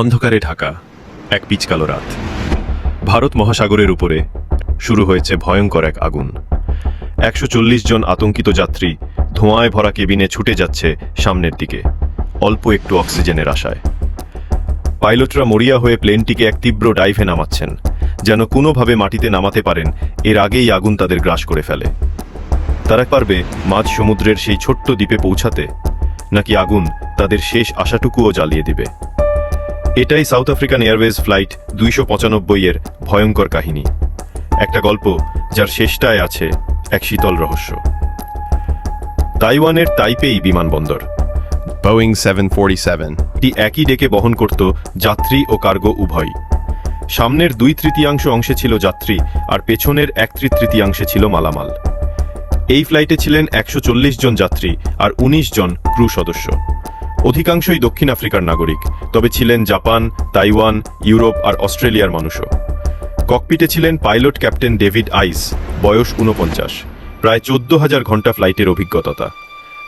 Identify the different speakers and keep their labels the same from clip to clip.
Speaker 1: অন্ধকারে ঢাকা, এক পিচকালো রাত। ভারত মহাসাগরের উপরে শুরু হয়েছে ভয়ঙ্কর এক আগুন। একশো চল্লিশ জন আতঙ্কিত যাত্রী ধোঁয়ায় ভরা কেবিনে ছুটে যাচ্ছে সামনের দিকে, অল্প একটু অক্সিজেনের আশায়। পাইলটরা মরিয়া হয়ে প্লেনটিকে এক তীব্র ডাইভে নামাচ্ছেন, যেন কোনোভাবে মাটিতে নামাতে পারেন, এর আগেই আগুন তাদের গ্রাস করে ফেলে। তারা পারবে মাঝ সমুদ্রের সেই ছোট্ট দ্বীপে পৌঁছাতে, নাকি আগুন তাদের শেষ আশাটুকুও জ্বালিয়ে দিবে। এটাই সাউথ আফ্রিকান এয়ারওয়েজ ফ্লাইট দুইশো পঁচানব্বই এর ভয়ঙ্কর কাহিনী। একটা গল্প যার শেষটায় আছে এক শীতল রহস্য। তাইওয়ানের তাইপেই বিমানবন্দর।
Speaker 2: Boeing 747.
Speaker 1: টি একই ডেকে বহন করত যাত্রী ও কার্গো উভয়। সামনের দুই তৃতীয়াংশ অংশে ছিল যাত্রী আর পেছনের এক তৃতীয়াংশে ছিল মালামাল। এই ফ্লাইটে ছিলেন একশো চল্লিশ জন যাত্রী আর ১৯ জন ক্রু সদস্য। অধিকাংশই দক্ষিণ আফ্রিকার নাগরিক, তবে ছিলেন জাপান, তাইওয়ান, ইউরোপ আর অস্ট্রেলিয়ার মানুষও। ককপিটে ছিলেন পাইলট ক্যাপ্টেন ডেভিড আইস, বয়স ঊনপঞ্চাশ, প্রায় চোদ্দ হাজার ঘণ্টা ফ্লাইটের অভিজ্ঞতা।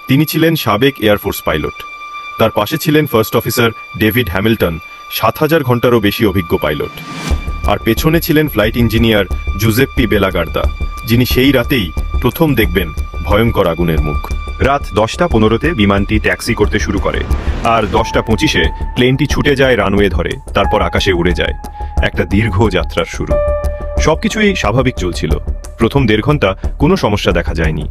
Speaker 1: তিনি ছিলেন সাবেক এয়ারফোর্স পাইলট। তার পাশে ছিলেন ফার্স্ট অফিসার ডেভিড হ্যামিল্টন, সাত হাজার ঘন্টারও বেশি অভিজ্ঞ পাইলট। আর পেছনে ছিলেন ফ্লাইট ইঞ্জিনিয়ার জুজেপ্পি বেলাগার্দা, যিনি সেই রাতেই প্রথম দেখবেন ভয়ঙ্কর আগুনের মুখ। রাত দশটা পনেরোতে বিমানটি ট্যাক্সি করতে শুরু করে। আর দশটা পঁচিশে প্লেনটি ছুটে যায় রানওয়ে ধরে, তারপর আকাশে উড়ে যায়। একটা দীর্ঘ যাত্রার শুরু। সবকিছুই স্বাভাবিক চলছিল। প্রথম দেড় ঘণ্টা কোনো সমস্যা দেখা যায়নি।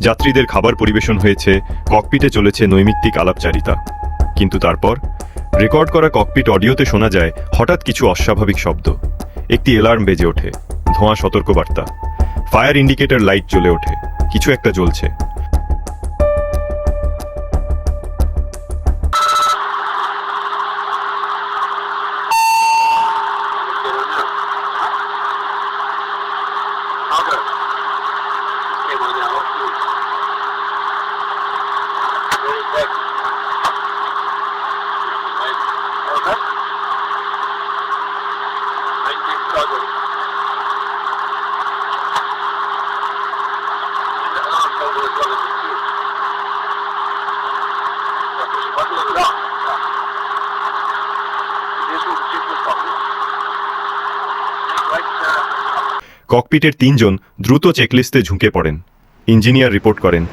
Speaker 1: যাত্রীদের খাবার পরিবেশন হয়েছে, ককপিটে চলেছে নৈমিত্তিক আলাপচারিতা। কিন্তু তারপর? রেকর্ড করা ককপিট অডিওতে শোনা যায়, হঠাৎ কিছু অস্বাভাবিক শব্দ। একটি অ্যালার্ম বেজে ওঠে, ধোঁয়া সতর্কবার্তা। ফায়ার ইন্ডিকেটর লাইট জ্বলে ওঠে, কিছু একটা জ্বলছে। ককপিটের তিনজন দ্রুত চেকলিস্টে ঝুঁকে পড়েন। ইঞ্জিনিয়ার রিপোর্ট করেন,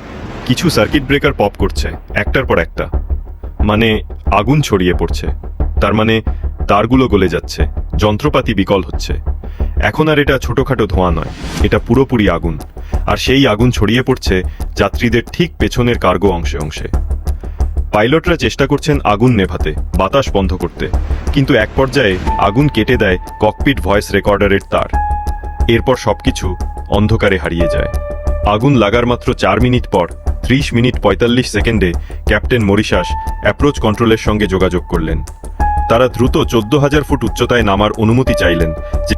Speaker 1: কিছু সার্কিট ব্রেকার পপ করছে, একটার পর একটা। মানে আগুন ছড়িয়ে পড়ছে। তার মানে তারগুলো গলে যাচ্ছে, যন্ত্রপাতি বিকল হচ্ছে। এখন আর এটা ছোটখাটো ধোঁয়া নয়, এটা পুরোপুরি আগুন। আর সেই আগুন ছড়িয়ে পড়ছে যাত্রীদের ঠিক পেছনের কার্গো অংশে অংশে। পাইলটরা চেষ্টা করছেন আগুন নেভাতে, বাতাস বন্ধ করতে। কিন্তু এক পর্যায়ে আগুন কেটে দেয় ককপিট ভয়েস রেকর্ডারের তার। এরপর সবকিছু অন্ধকারে হারিয়ে যায় আগুন লাগার মাত্র চার মিনিট পর ত্রিশ মিনিট পঁয়তাল্লিশ সেকেন্ডে ক্যাপ্টেন মরিশাস অ্যাপ্রোচ কন্ট্রোলের সঙ্গে যোগাযোগ করলেন তারা দ্রুত চোদ্দ হাজার ফুট উচ্চতায় নামার অনুমতি চাইলেন যে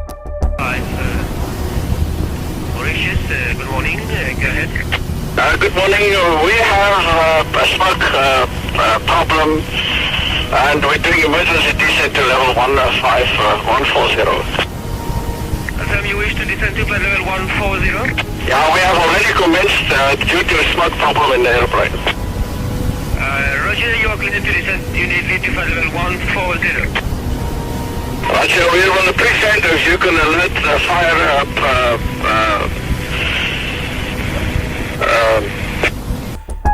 Speaker 3: uh, uh, good morning. Uh.
Speaker 4: Uh. Uh, We have uh, a uh, uh, problem and we're doing emergency descent to level 15140.
Speaker 3: Confirm you wish to descend to flight level 140.
Speaker 4: Yeah, we have already commenced uh, due to a smoke problem in the airplane.
Speaker 3: Uh, Roger, you are clear to descend. Need to flight level 140.
Speaker 4: Roger, on the pre-send. If you can alert the fire up, uh, uh, uh,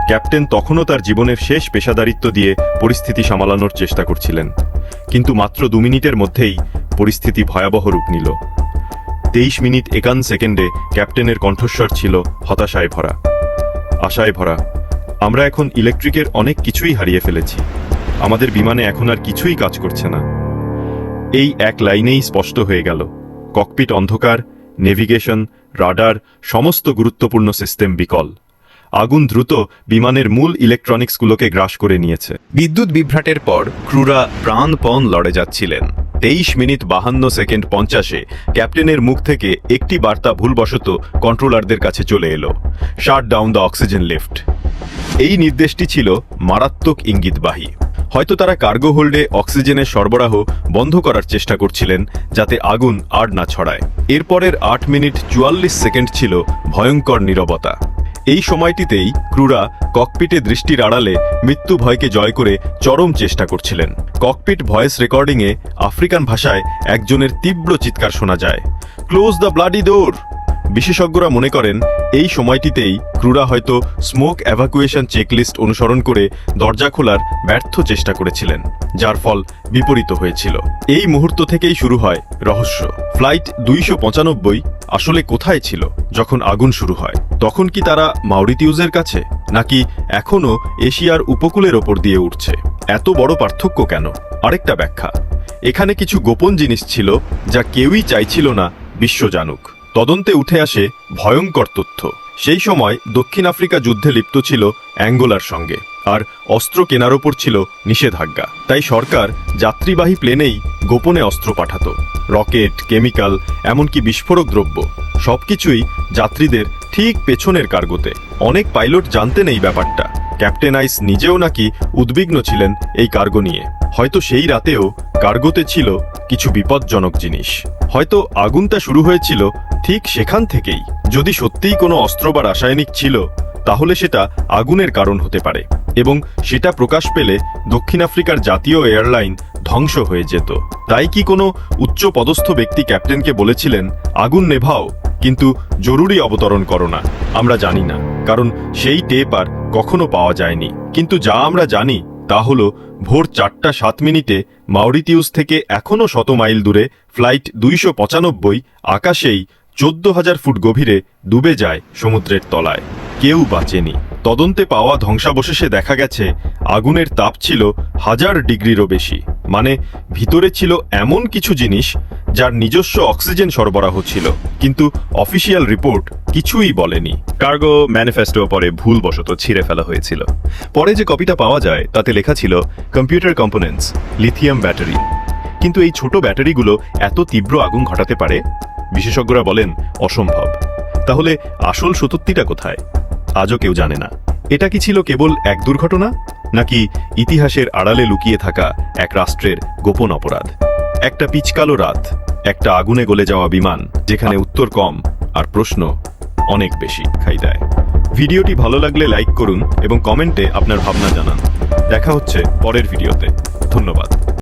Speaker 1: captain তখনও তার জীবনের শেষ পেশাদারিত্ব দিয়ে পরিস্থিতি সামালানোর চেষ্টা করছিলেন কিন্তু মাত্র দু মিনিটের মধ্যেই পরিস্থিতি ভয়াবহ রূপ নিল তেইশ মিনিট একান সেকেন্ডে ক্যাপ্টেনের কণ্ঠস্বর ছিল হতাশায় ভরা, আশায় ভরা। আমরা এখন ইলেকট্রিকের অনেক কিছুই হারিয়ে ফেলেছি। আমাদের বিমানে এখন আর কিছুই কাজ করছে না। এই এক লাইনেই স্পষ্ট হয়ে গেল, ককপিট অন্ধকার, নেভিগেশন, রাডার, সমস্ত গুরুত্বপূর্ণ সিস্টেম বিকল। আগুন দ্রুত বিমানের মূল ইলেকট্রনিক্সগুলোকে গ্রাস করে নিয়েছে। বিদ্যুৎ বিভ্রাটের পর ক্রুরা প্রাণপণ লড়ে যাচ্ছিলেন। তেইশ মিনিট বাহান্ন সেকেন্ড পঞ্চাশে ক্যাপ্টেনের মুখ থেকে একটি বার্তা ভুলবশত কন্ট্রোলারদের কাছে চলে এলো। Shut down the oxygen lift এই নির্দেশটি ছিল মারাত্মক ইঙ্গিতবাহী। হয়তো তারা কার্গো হোল্ডে অক্সিজেনের সরবরাহ বন্ধ করার চেষ্টা করছিলেন, যাতে আগুন আর না ছড়ায়। এরপরের আট মিনিট চুয়াল্লিশ সেকেন্ড ছিল ভয়ঙ্কর নীরবতা। এই সময়টিতেই ক্রুরা ককপিটে দৃষ্টির আড়ালে মৃত্যু ভয়কে জয় করে চরম চেষ্টা করছিলেন। ককপিট ভয়েস রেকর্ডিংয়ে আফ্রিকান ভাষায় একজনের তীব্র চিৎকার শোনা যায়। Close the bloody door! বিশেষজ্ঞরা মনে করেন, এই সময়টিতেই ক্রুরা হয়তো স্মোক অ্যাভাকুয়েশন চেকলিস্ট অনুসরণ করে দরজা খোলার ব্যর্থ চেষ্টা করেছিলেন, যার ফল বিপরীত হয়েছিল। এই মুহূর্ত থেকেই শুরু হয় রহস্য। ফ্লাইট দুইশো পঁচানব্বই আসলে কোথায় ছিল যখন আগুন শুরু হয়? তখন কি তারা মাউরিটিউজের কাছে, নাকি এখনও এশিয়ার উপকূলের ওপর দিয়ে উঠছে? এত বড় পার্থক্য কেন? আরেকটা ব্যাখ্যা। এখানে কিছু গোপন জিনিস ছিল যা কেউই চাইছিল না বিশ্ব জানুক। তদন্তে উঠে আসে ভয়ঙ্কর তথ্য। সেই সময় দক্ষিণ আফ্রিকা যুদ্ধে লিপ্ত ছিল অ্যাঙ্গোলার সঙ্গে, আর অস্ত্র কেনার ওপর ছিল নিষেধাজ্ঞা। তাই সরকার যাত্রীবাহী প্লেনেই গোপনে অস্ত্র পাঠাতো। রকেট, কেমিক্যাল, এমনকি বিস্ফোরক দ্রব্য, সবকিছুই যাত্রীদের ঠিক পেছনের কার্গোতে। অনেক পাইলট জানতেন এই ব্যাপারটা। ক্যাপ্টেন আইস নিজেও নাকি উদ্বিগ্ন ছিলেন এই কার্গো নিয়ে। হয়তো সেই রাতেও কার্গোতে ছিল কিছু বিপজ্জনক জিনিস। হয়তো আগুনটা শুরু হয়েছিল ঠিক সেখান থেকেই। যদি সত্যিই কোনো অস্ত্র বা রাসায়নিক ছিল, তাহলে সেটা আগুনের কারণ হতে পারে এবং সেটা প্রকাশ পেলে দক্ষিণ আফ্রিকার জাতীয় এয়ারলাইন ধ্বংস হয়ে যেত। তাই কি কোনো উচ্চ পদস্থ ব্যক্তি ক্যাপ্টেনকে বলেছিলেন, আগুন নেভাও, কিন্তু জরুরি অবতরণ করো না। আমরা জানি না, কারণ সেই টেপ আর কখনো পাওয়া যায়নি। কিন্তু যা আমরা জানি তা হল ভোর চারটা সাত মিনিটে মাউরিটিউস থেকে এখনও শত মাইল দূরে ফ্লাইট দুইশো পঁচানব্বই, আকাশেই চোদ্দ হাজার ফুট গভীরে ডুবে যায় সমুদ্রের তলায়। কেউ বাঁচেনি। তদন্তে পাওয়া ধ্বংসাবশেষে দেখা গেছে, আগুনের তাপ ছিল হাজার ডিগ্রিরও বেশি। মানে ভিতরে ছিল এমন কিছু জিনিস যার নিজস্ব অক্সিজেন সরবরাহ ছিল, কিন্তু অফিসিয়াল রিপোর্ট কিছুই বলেনি।
Speaker 2: কার্গো ম্যানিফেস্টো পরে ভুলবশত ছিঁড়ে ফেলা হয়েছিল। পরে যে কপিটা পাওয়া যায়, তাতে লেখা ছিল, কম্পিউটার কম্পোনেন্টস, লিথিয়াম ব্যাটারি। কিন্তু এই ছোট ব্যাটারিগুলো এত তীব্র আগুন ঘটাতে পারে? বিশেষজ্ঞরা বলেন, অসম্ভব। তাহলে আসল সত্যিটা কোথায়? আজও কেউ জানে না। এটা কি ছিল কেবল এক দুর্ঘটনা, নাকি ইতিহাসের আড়ালে লুকিয়ে থাকা এক রাষ্ট্রের গোপন অপরাধ? একটা পিচকালো রাত, একটা আগুনে গলে যাওয়া বিমান, যেখানে উত্তর কম আর প্রশ্ন অনেক বেশি খাই দেয়। ভিডিওটি ভালো লাগলে লাইক করুন এবং কমেন্টে আপনার ভাবনা জানান। দেখা হচ্ছে পরের ভিডিওতে। ধন্যবাদ।